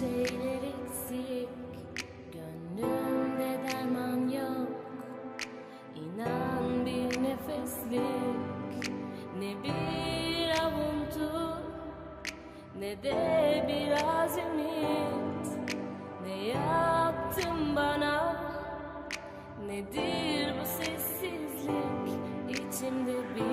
şeyler eksik. Gönlümde derman yok? İnan bir nefeslik. Ne bir avuntu Ne de biraz ümit. Ne yaptın bana? Nedir bu sessizlik? İçimde bir